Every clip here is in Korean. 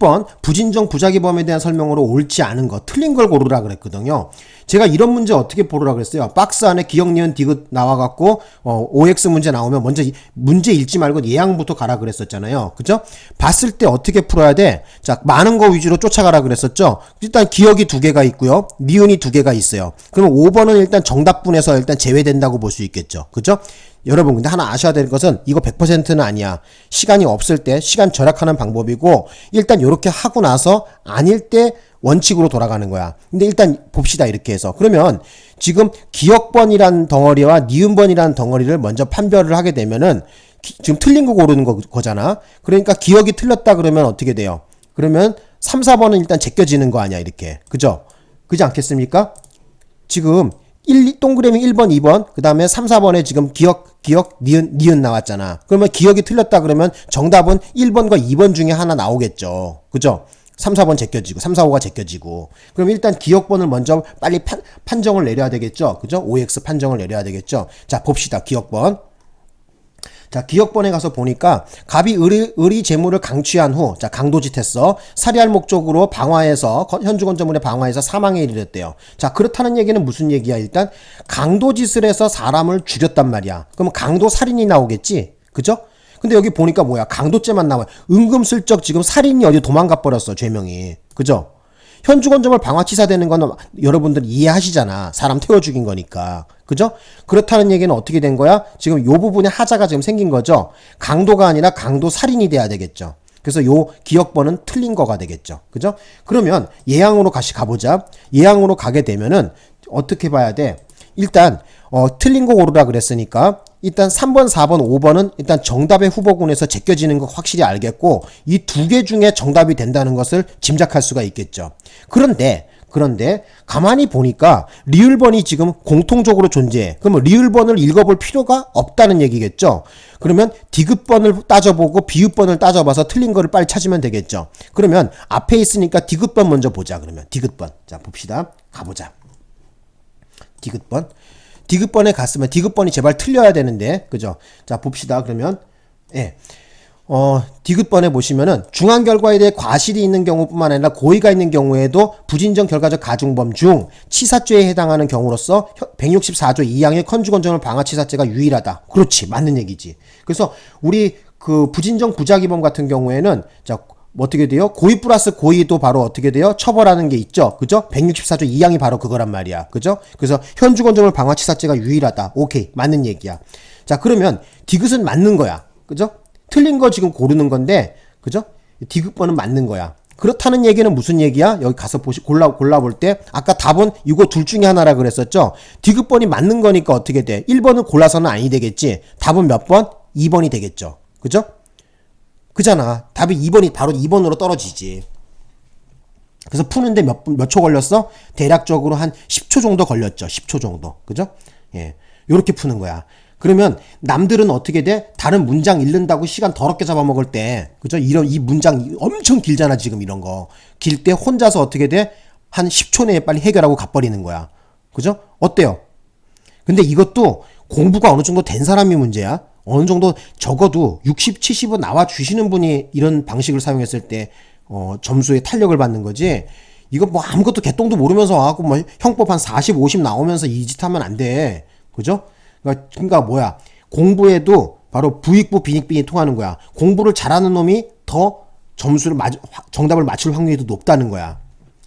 10번 부진정 부작위범에 대한 설명으로 옳지 않은 거 틀린 걸 고르라 그랬거든요. 제가 이런 문제 어떻게 보르라 그랬어요. 박스 안에 기억 니은 디귿 나와갖고 어, OX 문제 나오면 먼저 이- 문제 읽지 말고 예양부터 가라 그랬었잖아요. 그죠? 봤을 때 어떻게 풀어야 돼? 자 많은 거 위주로 쫓아가라 그랬었죠. 일단 기억이 두 개가 있고요. 니은이 두 개가 있어요. 그러면 5번은 일단 정답분에서 일단 제외된다고 볼 수 있겠죠. 그죠? 여러분 근데 하나 아셔야 될 것은 이거 100%는 아니야. 시간이 없을 때 시간 절약하는 방법이고 일단 이렇게 하고 나서 아닐 때 원칙으로 돌아가는 거야. 근데 일단 봅시다 이렇게 해서 그러면 지금 기억번이란 덩어리와 니은번이란 덩어리를 먼저 판별을 하게 되면은 기- 지금 틀린 거 고르는 거, 거잖아. 그러니까 기억이 틀렸다 그러면 어떻게 돼요? 그러면 3, 4번은 일단 제껴지는 거 아니야 이렇게. 그죠? 그지 않겠습니까? 지금 1, 동그라미 1번, 2번, 그 다음에 3, 4번에 지금 기억, 기억, 니은, 니은 나왔잖아. 그러면 기억이 틀렸다 그러면 정답은 1번과 2번 중에 하나 나오겠죠. 그죠? 3, 4번 제껴지고, 3, 4, 5가 제껴지고. 그럼 일단 기억번을 먼저 빨리 판, 판정을 내려야 되겠죠. 그죠? OX 판정을 내려야 되겠죠. 자, 봅시다. 기억번. 자, 기억번에 가서 보니까 갑이 의리, 의리 재물을 강취한 후, 자, 강도짓했어. 살해할 목적으로 방화해서, 건- 현주건조물에 방화해서 사망에 이르렀대요. 자, 그렇다는 얘기는 무슨 얘기야? 일단, 강도짓을 해서 사람을 죽였단 말이야. 그러면 강도 살인이 나오겠지? 그죠? 근데 여기 보니까 뭐야? 강도죄만 나와요. 은금슬쩍 지금 살인이 어디 도망가 버렸어, 죄명이. 그죠? 현주건점을 방화 치사되는 거는 여러분들 이해하시잖아. 사람 태워 죽인 거니까. 그죠? 그렇다는 얘기는 어떻게 된 거야? 지금 요 부분에 하자가 지금 생긴 거죠. 강도가 아니라 강도 살인이 돼야 되겠죠. 그래서 요 기억번은 틀린 거가 되겠죠. 그죠? 그러면 예양으로 다시 가보자. 예양으로 가게 되면은 어떻게 봐야 돼? 일단 어, 틀린 거 고르라 그랬으니까 일단 3번, 4번, 5번은 일단 정답의 후보군에서 제껴지는 거 확실히 알겠고 이 두 개 중에 정답이 된다는 것을 짐작할 수가 있겠죠. 그런데 그런데 가만히 보니까 리을번이 지금 공통적으로 존재해. 그러면 리을번을 읽어볼 필요가 없다는 얘기겠죠. 그러면 디귿번을 따져보고 비읍번을 따져봐서 틀린 거를 빨리 찾으면 되겠죠. 그러면 앞에 있으니까 디귿번 먼저 보자. 그러면 디귿번. 자 봅시다. 가보자. 디귿번. 디귿번에 갔으면 디귿번이 제발 틀려야 되는데 그죠? 자 봅시다. 그러면 예. 어, 디귿번에 보시면은 중한 결과에 대해 과실이 있는 경우뿐만 아니라 고의가 있는 경우에도 부진정 결과적 가중범 중 치사죄에 해당하는 경우로서 164조 2항의 컨주건정을 방화치사죄가 유일하다. 그렇지. 맞는 얘기지. 그래서 우리 그 부진정 부작위범 같은 경우에는 자, 뭐 어떻게 돼요? 고의 플러스 고의도 바로 어떻게 돼요? 처벌하는 게 있죠. 그죠? 164조 2항이 바로 그거란 말이야. 그죠? 그래서 현주건정을 방화치사죄가 유일하다. 오케이. 맞는 얘기야. 자, 그러면 디귿은 맞는 거야. 그죠? 틀린 거 지금 고르는 건데, 그죠? 디귿번은 맞는 거야. 그렇다는 얘기는 무슨 얘기야? 여기 가서 보시, 골라, 골라볼 때, 아까 답은 이거 둘 중에 하나라 그랬었죠? 디귿번이 맞는 거니까 어떻게 돼? 1번은 골라서는 아니 되겠지? 답은 몇 번? 2번이 되겠죠? 그죠? 그잖아. 답이 2번이 바로 2번으로 떨어지지. 그래서 푸는데 몇, 분- 몇초 걸렸어? 대략적으로 한 10초 정도 걸렸죠. 10초 정도. 그죠? 예. 요렇게 푸는 거야. 그러면 남들은 어떻게 돼? 다른 문장 읽는다고 시간 더럽게 잡아먹을 때, 그죠? 이런, 이 문장 엄청 길잖아, 지금 이런 거. 길 때 혼자서 어떻게 돼? 한 10초 내에 빨리 해결하고 가버리는 거야. 그죠? 어때요? 근데 이것도 공부가 어느 정도 된 사람이 문제야. 어느 정도 적어도 60, 70은 나와 주시는 분이 이런 방식을 사용했을 때 어, 점수에 탄력을 받는 거지. 이거 뭐 아무것도 개똥도 모르면서 와갖고 뭐 형법 한 40, 50 나오면서 이 짓 하면 안 돼. 그죠? 그러니까, 그러니까 뭐야. 공부에도 바로 부익부 빈익빈이 통하는 거야. 공부를 잘하는 놈이 더 점수를 맞, 정답을 맞출 확률이 더 높다는 거야.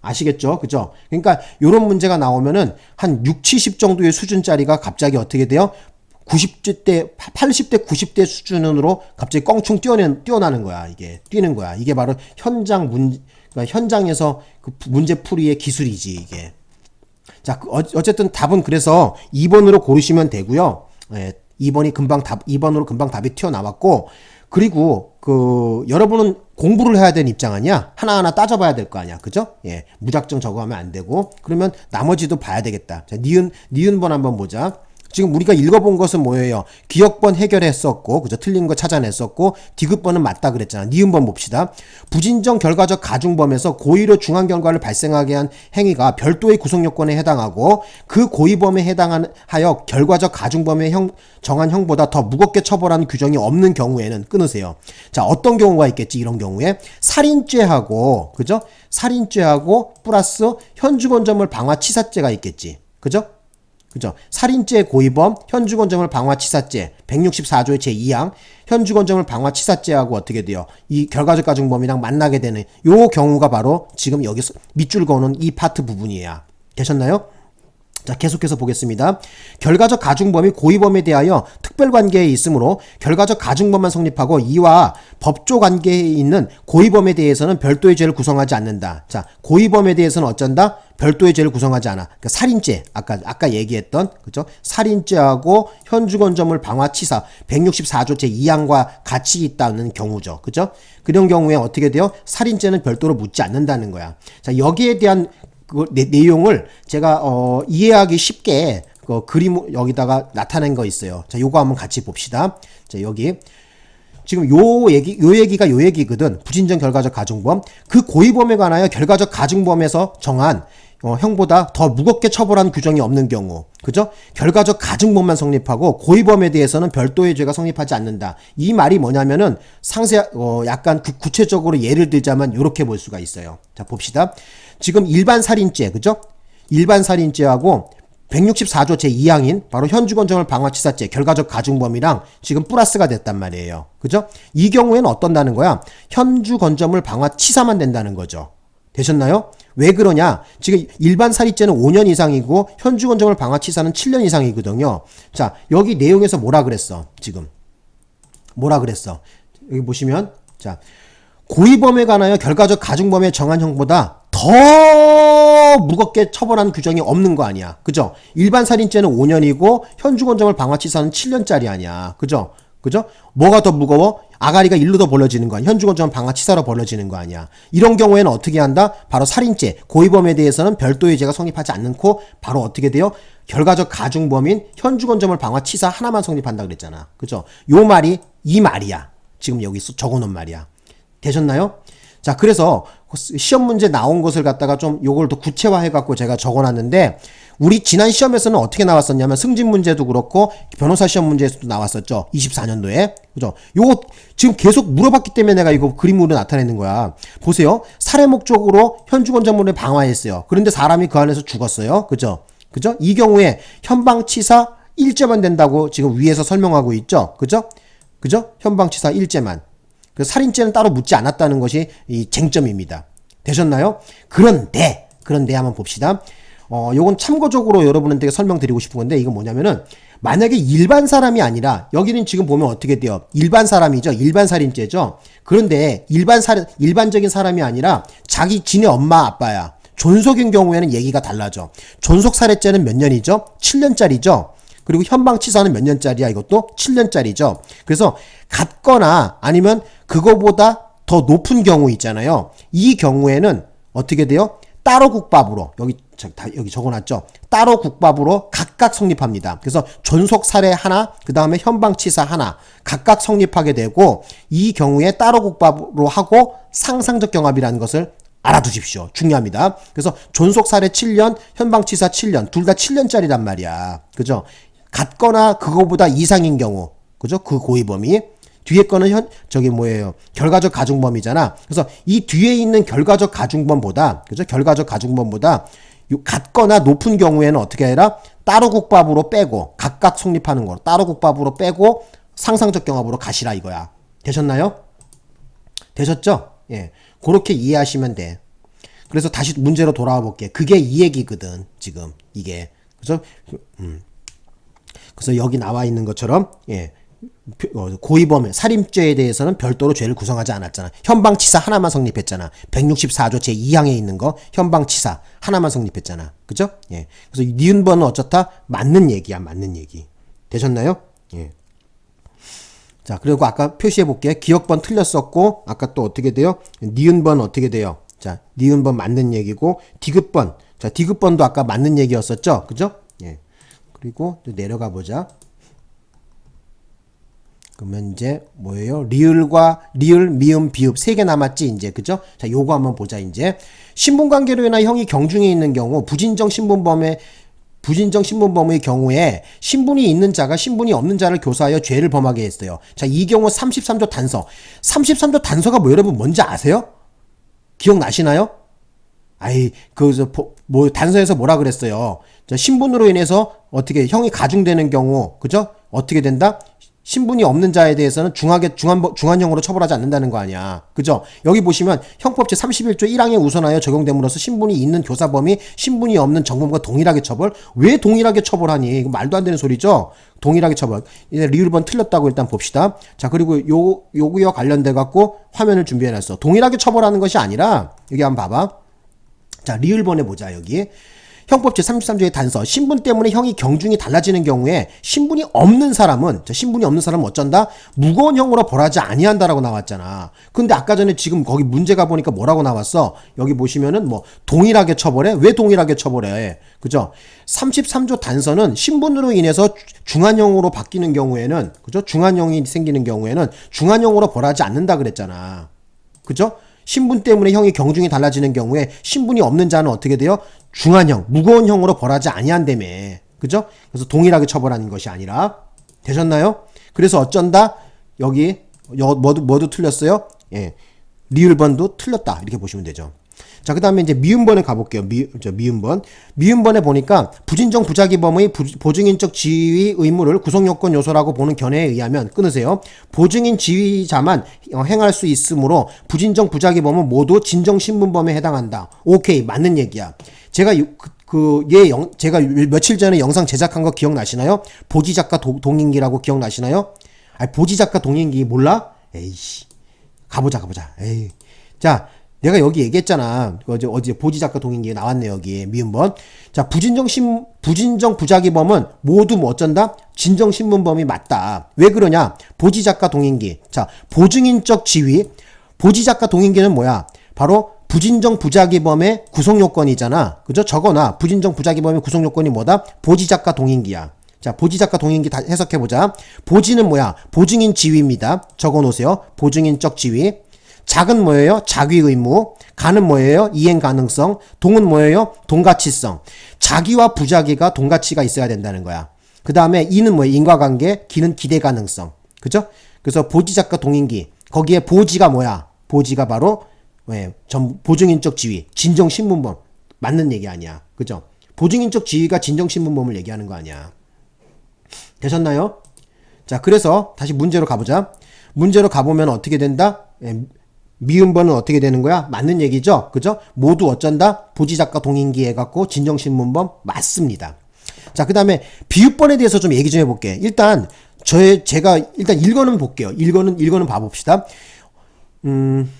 아시겠죠? 그죠? 그러니까 요런 문제가 나오면은 한 6, 70 정도의 수준짜리가 갑자기 어떻게 돼요? 90대, 80대, 90대 수준으로 갑자기 껑충 뛰어낸, 뛰어나는 거야, 이게. 뛰는 거야. 이게 바로 현장 문, 그러니까 현장에서 그 문제 풀이의 기술이지, 이게. 자, 그 어- 어쨌든 답은 그래서 2번으로 고르시면 되고요. 예, 2번이 금방 답, 2번으로 금방 답이 튀어나왔고, 그리고 그 여러분은 공부를 해야 되는 입장 아니야? 하나하나 따져봐야 될 거 아니야, 그죠? 예, 무작정 저거 하면 안 되고, 그러면 나머지도 봐야 되겠다. 자, 니은 니은번 한번 보자. 지금 우리가 읽어본 것은 뭐예요? 기억번 해결했었고, 그죠? 틀린 거 찾아냈었고, 디귿번은 맞다 그랬잖아. 니은번 봅시다. 부진정 결과적 가중범에서 고의로 중한 결과를 발생하게 한 행위가 별도의 구성 요건에 해당하고, 그 고의범에 해당하여 결과적 가중범의 형, 정한 형보다 더 무겁게 처벌하는 규정이 없는 경우에는 끊으세요. 자, 어떤 경우가 있겠지? 이런 경우에 살인죄하고, 그죠? 살인죄하고 플러스 현주건점을 방화 치사죄가 있겠지. 그죠? 그죠? 살인죄 고의범, 현주건점을 방화치사죄, 164조의 제2항, 현주건점을 방화치사죄하고 어떻게 돼요? 이 결과적 가중범이랑 만나게 되는 요 경우가 바로 지금 여기서 밑줄 그어놓은 이 파트 부분이에요. 되셨나요? 자, 계속해서 보겠습니다. 결과적 가중범이 고의범에 대하여 특별관계에 있으므로 결과적 가중범만 성립하고 이와 법조 관계에 있는 고의범에 대해서는 별도의 죄를 구성하지 않는다. 자, 고의범에 대해서는 어쩐다? 별도의 죄를 구성하지 않아. 그러니까 살인죄, 아까 아까 얘기했던 그죠? 살인죄하고 현주건점을 방화치사 164조 제 2항과 같이 있다는 경우죠. 그죠? 그런 경우에 어떻게 돼요? 살인죄는 별도로 묻지 않는다는 거야. 자, 여기에 대한 그 내, 내용을 제가 어, 이해하기 쉽게 그 그림 여기다가 나타낸 거 있어요. 자, 요거 한번 같이 봅시다. 자, 여기 지금 요 얘기 요 얘기가 요 얘기거든. 부진정 결과적 가중범. 그 고의범에 관하여 결과적 가중범에서 정한 어, 형보다 더 무겁게 처벌한 규정이 없는 경우, 그죠? 결과적 가중범만 성립하고 고의범에 대해서는 별도의 죄가 성립하지 않는다. 이 말이 뭐냐면은 상세, 어, 약간 구, 구체적으로 예를 들자면 이렇게 볼 수가 있어요. 자, 봅시다. 지금 일반 살인죄, 그죠? 일반 살인죄하고 164조 제2항인 바로 현주건정을 방화치사죄 결과적 가중범이랑 지금 플러스가 됐단 말이에요. 그죠? 이 경우에는 어떤다는 거야? 현주건점을 방화치사만 된다는 거죠. 되셨나요? 왜 그러냐? 지금 일반 살인죄는 5년 이상이고 현주건점을 방화치사는 7년 이상이거든요. 자, 여기 내용에서 뭐라 그랬어? 지금 뭐라 그랬어? 여기 보시면 자 고의범에 관하여 결과적 가중범의 정한 형보다 더 무겁게 처벌하는 규정이 없는 거 아니야. 그죠? 일반 살인죄는 5년이고 현주건점을 방화치사는 7년짜리 아니야. 그죠? 그죠? 뭐가 더 무거워? 아가리가 일로 더 벌려지는 거 아니야. 현주건점 방화치사로 벌려지는 거 아니야. 이런 경우에는 어떻게 한다? 바로 살인죄, 고의범에 대해서는 별도의 죄가 성립하지 않고 바로 어떻게 돼요? 결과적 가중범인 현주건점을 방화치사 하나만 성립한다 그랬잖아. 그죠? 요 말이 이 말이야. 지금 여기 적어놓은 말이야. 되셨나요? 자, 그래서 시험 문제 나온 것을 갖다가 좀 요걸 더 구체화해 갖고 제가 적어 놨는데 우리 지난 시험에서는 어떻게 나왔었냐면 승진 문제도 그렇고 변호사 시험 문제에서도 나왔었죠. 24년도에. 그죠? 요거 지금 계속 물어봤기 때문에 내가 이거 그림으로 나타내는 거야. 보세요. 살해 목적으로 현주건전물을 방화했어요. 그런데 사람이 그 안에서 죽었어요. 그죠? 그죠? 이 경우에 현방치사 일죄만 된다고 지금 위에서 설명하고 있죠. 그죠? 그죠? 현방치사 일죄만. 그 살인죄는 따로 묻지 않았다는 것이 이 쟁점입니다. 되셨나요? 그런데 그런데 한번 봅시다. 어, 요건 참고적으로 여러분한테 설명드리고 싶은 건데 이건 뭐냐면은 만약에 일반 사람이 아니라 여기는 지금 보면 어떻게 돼요? 일반 사람이죠. 일반 살인죄죠. 그런데 일반 살 일반적인 사람이 아니라 자기 지네 엄마 아빠야. 존속인 경우에는 얘기가 달라져. 존속 살해죄는 몇 년이죠? 7년짜리죠. 그리고 현방치사는 몇 년짜리야? 이것도 7년짜리죠. 그래서 같거나 아니면 그거보다 더 높은 경우 있잖아요. 이 경우에는 어떻게 돼요? 따로 국밥으로 여기 저, 다, 여기 적어놨죠. 따로 국밥으로 각각 성립합니다. 그래서 존속 살해 하나, 그 다음에 현방치사 하나 각각 성립하게 되고 이 경우에 따로 국밥으로 하고 상상적 경합이라는 것을 알아두십시오. 중요합니다. 그래서 존속 살해 7년, 현방치사 7년, 둘 다 7년짜리란 말이야. 그죠? 같거나 그거보다 이상인 경우, 그죠? 그 고의범이 뒤에 거는 현 저기 뭐예요? 결과적 가중범이잖아. 그래서 이 뒤에 있는 결과적 가중범보다 그죠? 결과적 가중범보다 요 같거나 높은 경우에는 어떻게 해라? 따로 국밥으로 빼고 각각 성립하는 거 따로 국밥으로 빼고 상상적 경합으로 가시라 이거야. 되셨나요? 되셨죠? 예. 그렇게 이해하시면 돼. 그래서 다시 문제로 돌아와 볼게. 그게 이 얘기거든, 지금. 이게. 그래서, 음. 그래서 여기 나와 있는 것처럼, 예. 어, 고의범, 살인죄에 대해서는 별도로 죄를 구성하지 않았잖아. 현방치사 하나만 성립했잖아. 164조 제2항에 있는 거, 현방치사 하나만 성립했잖아. 그죠? 예. 그래서 니은번은 어쩌다? 맞는 얘기야, 맞는 얘기. 되셨나요? 예. 자, 그리고 아까 표시해 볼게. 기억번 틀렸었고, 아까 또 어떻게 돼요? 니은번 어떻게 돼요? 자, 니은번 맞는 얘기고, 디귿번. 자, 디귿번도 아까 맞는 얘기였었죠? 그죠? 예. 그리고 또 내려가 보자. 그러면 이제 뭐예요? 리을과 리을, 미음, 비읍 세 개 남았지 이제 그죠? 자, 요거 한번 보자 이제. 신분 관계로 인하 형이 경중에 있는 경우 부진정 신분범의 부진정 신분범의 경우에 신분이 있는 자가 신분이 없는 자를 교사하여 죄를 범하게 했어요. 자, 이 경우 33조 단서. 33조 단서가 뭐 여러분 뭔지 아세요? 기억나시나요? 아이 그뭐 단서에서 뭐라 그랬어요? 저 신분으로 인해서 어떻게 형이 가중되는 경우 그죠? 어떻게 된다? 신분이 없는 자에 대해서는 중하게 중한 중한형으로 처벌하지 않는다는 거 아니야. 그죠? 여기 보시면 형법 제 31조 1항에 우선하여 적용됨으로써 신분이 있는 교사범이 신분이 없는 정범과 동일하게 처벌. 왜 동일하게 처벌하니? 이거 말도 안 되는 소리죠. 동일하게 처벌. 이제 리을 번 틀렸다고 일단 봅시다. 자, 그리고 요 요구와 관련돼 갖고 화면을 준비해 놨어. 동일하게 처벌하는 것이 아니라 여기 한번 봐 봐. 자, 리을번에 보자, 여기. 형법 제33조의 단서. 신분 때문에 형이 경중이 달라지는 경우에 신분이 없는 사람은, 자, 신분이 없는 사람은 어쩐다? 무거운 형으로 벌하지 아니한다라고 나왔잖아. 근데 아까 전에 지금 거기 문제가 보니까 뭐라고 나왔어? 여기 보시면은 뭐, 동일하게 처벌해? 왜 동일하게 처벌해? 그죠? 33조 단서는 신분으로 인해서 중한형으로 바뀌는 경우에는, 그죠? 중한형이 생기는 경우에는 중한형으로 벌하지 않는다 그랬잖아. 그죠? 신분 때문에 형이 경중이 달라지는 경우에 신분이 없는 자는 어떻게 돼요? 중한형, 무거운 형으로 벌하지 아니한다며. 그죠? 그래서 동일하게 처벌하는 것이 아니라 되셨나요? 그래서 어쩐다 여기 여, 뭐도 뭐도 틀렸어요? 예. 리을번도 틀렸다. 이렇게 보시면 되죠. 자, 그 다음에 이제 미음번에 가볼게요. 미, 저, 미음번. 미음번에 보니까 부진정 부작위범의 부, 보증인적 지위 의무를 구성요건 요소라고 보는 견해에 의하면 끊으세요. 보증인 지위자만 어, 행할 수 있으므로 부진정 부작위범은 모두 진정신분범에 해당한다. 오케이. 맞는 얘기야. 제가 유, 그, 그, 얘 영, 제가 며칠 전에 영상 제작한 거 기억나시나요? 보지 작가 도, 동인기라고 기억나시나요? 아니, 보지 작가 동인기 몰라? 에이씨. 가보자, 가보자. 에이. 자, 내가 여기 얘기했잖아. 어제 어제 보지 작가 동인기에 나왔네 여기 미음번. 자 부진정 신 부진정 부작위범은 모두 뭐 어쩐다? 진정 신문범이 맞다. 왜 그러냐? 보지 작가 동인기. 자 보증인적 지위. 보지 작가 동인기는 뭐야? 바로 부진정 부작위범의 구성 요건이잖아. 그죠? 적어놔. 부진정 부작위범의 구성 요건이 뭐다? 보지 작가 동인기야. 자, 보지 작가 동인기 다 해석해 보자. 보지는 뭐야? 보증인 지위입니다. 적어 놓으세요. 보증인적 지위. 작은 뭐예요? 자기 의무. 가는 뭐예요? 이행 가능성. 동은 뭐예요? 동가치성. 자기와 부자기가 동가치가 있어야 된다는 거야. 그 다음에 이는 뭐예요? 인과관계. 기는 기대 가능성. 그죠? 그래서 보지작가 동인기. 거기에 보지가 뭐야? 보지가 바로 왜? 전 보증인적 지위. 진정신문범. 맞는 얘기 아니야. 그죠? 보증인적 지위가 진정신문범을 얘기하는 거 아니야. 되셨나요? 자, 그래서 다시 문제로 가보자. 문제로 가보면 어떻게 된다? 예, 미음번은 어떻게 되는 거야? 맞는 얘기죠? 그죠? 모두 어쩐다? 보지작가 동인기 해갖고 진정신문범 맞습니다. 자, 그 다음에 비읍번에 대해서 좀 얘기 좀 해볼게. 일단, 저의, 제가 일단 일거는 볼게요. 일거는, 일거는 봐봅시다. 음,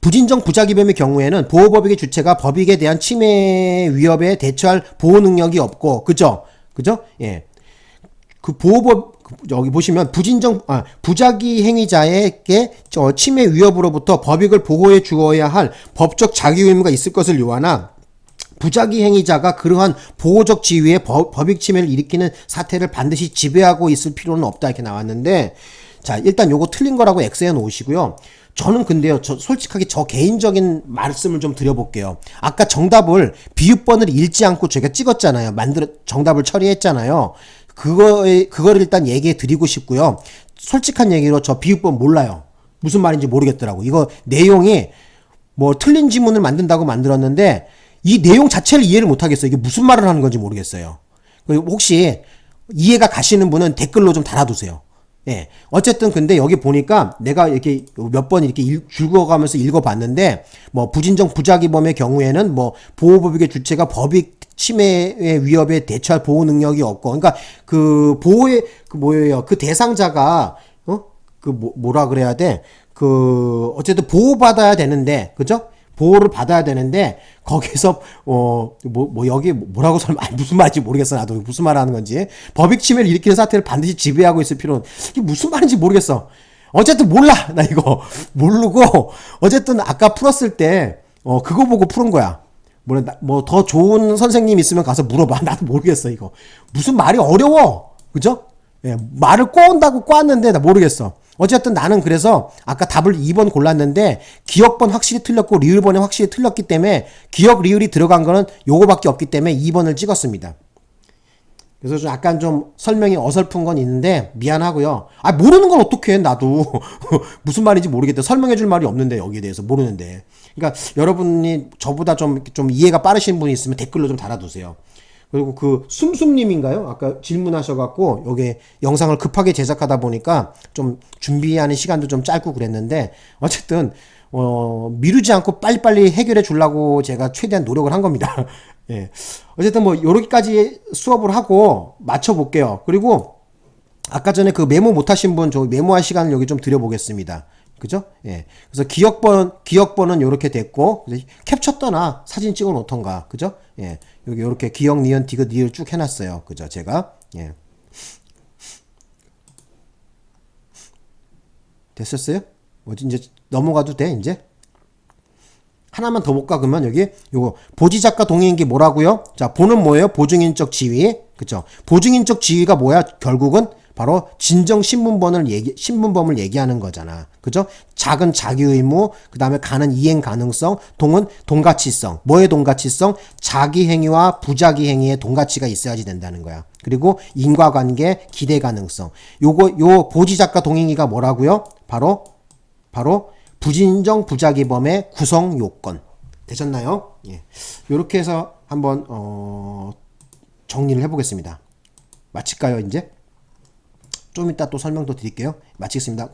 부진정 부작위범의 경우에는 보호법익의 주체가 법익에 대한 침해 위협에 대처할 보호 능력이 없고, 그죠? 그죠? 예. 그 보호법 여기 보시면 부진정 아, 부작위 행위자에게 저 침해 위협으로부터 법익을 보호해 주어야 할 법적 자기 의무가 있을 것을 요하나 부작위 행위자가 그러한 보호적 지위에 법, 법익 침해를 일으키는 사태를 반드시 지배하고 있을 필요는 없다 이렇게 나왔는데 자 일단 요거 틀린 거라고 엑스해 놓으시고요. 저는 근데요, 저 솔직하게 저 개인적인 말씀을 좀 드려볼게요. 아까 정답을 비읍번을 읽지 않고 제가 찍었잖아요. 만들어 정답을 처리했잖아요. 그거에 그거를 일단 얘기해 드리고 싶고요. 솔직한 얘기로 저 비읍번 몰라요. 무슨 말인지 모르겠더라고. 이거 내용이 뭐 틀린 지문을 만든다고 만들었는데 이 내용 자체를 이해를 못 하겠어요. 이게 무슨 말을 하는 건지 모르겠어요. 혹시 이해가 가시는 분은 댓글로 좀 달아두세요. 예. 어쨌든 근데 여기 보니까 내가 이렇게 몇 번 이렇게 읽, 읽어가면서 읽어봤는데 뭐 부진정 부작위범의 경우에는 뭐 보호법익의 주체가 법익 침해의 위협에 대처할 보호 능력이 없고 그러니까 그 보호의 그 뭐예요? 그 대상자가 어그 뭐, 뭐라 그래야 돼? 그 어쨌든 보호받아야 되는데 그죠 보호를 받아야 되는데 거기서 어뭐 뭐 여기 뭐라고 설마 무슨 말인지 모르겠어 나도 무슨 말 하는 건지 법익 침해를 일으키는 사태를 반드시 지배하고 있을 필요는 이게 무슨 말인지 모르겠어 어쨌든 몰라 나 이거 모르고 어쨌든 아까 풀었을 때 어 그거 보고 푸는 거야 뭐더 좋은 선생님 있으면 가서 물어봐. 나도 모르겠어 이거. 무슨 말이 어려워. 그죠? 예, 말을 꼬은다고 꼬았는데 나 모르겠어. 어쨌든 나는 그래서 아까 답을 2번 골랐는데 기억번 확실히 틀렸고 리을번에 확실히 틀렸기 때문에 기억 리을이 들어간 거는 요거밖에 없기 때문에 2번을 찍었습니다. 그래서 좀 약간 좀 설명이 어설픈 건 있는데 미안하고요. 아 모르는 건 어떻게 해 나도 무슨 말인지 모르겠대. 설명해 줄 말이 없는데 여기에 대해서 모르는데. 그러니까 여러분이 저보다 좀 좀 이해가 빠르신 분이 있으면 댓글로 좀 달아두세요. 그리고 그 숨숨님인가요? 아까 질문하셔갖고 여기 영상을 급하게 제작하다 보니까 좀 준비하는 시간도 좀 짧고 그랬는데 어쨌든 어, 미루지 않고 빨리빨리 해결해 주려고 제가 최대한 노력을 한 겁니다. 예. 어쨌든 뭐 요렇게까지 수업을 하고 맞춰 볼게요. 그리고 아까 전에 그 메모 못 하신 분 저 메모할 시간을 여기 좀 드려보겠습니다. 그죠? 예. 그래서 기억번, 기억번은 요렇게 됐고, 캡처 떠나 사진 찍어 놓던가. 그죠? 예. 여기 요렇게 기억, 니은, 디귿, 니을 쭉 해놨어요. 그죠? 제가. 예. 됐었어요? 뭐 이제 넘어가도 돼, 이제? 하나만 더 볼까 그러면 여기 요거 보지 작가 동의인기 뭐라고요? 자 보는 뭐예요? 보증인적 지위 그쵸? 보증인적 지위가 뭐야? 결국은 바로 진정 신문번을 얘기 신문범을 얘기하는 거잖아 그죠? 작은 자기 의무 그 다음에 가는 이행 가능성 동은 동가치성 뭐의 동가치성? 자기 행위와 부자기 행위의 동가치가 있어야지 된다는 거야 그리고 인과관계 기대 가능성 요거 요 보지 작가 동의인기가 뭐라고요? 바로 바로 부진정 부작위범의 구성 요건 되셨나요? 예. 이렇게 해서 한번 어, 정리를 해 보겠습니다. 마칠까요 이제? 좀 이따 또 설명도 드릴게요. 마치겠습니다.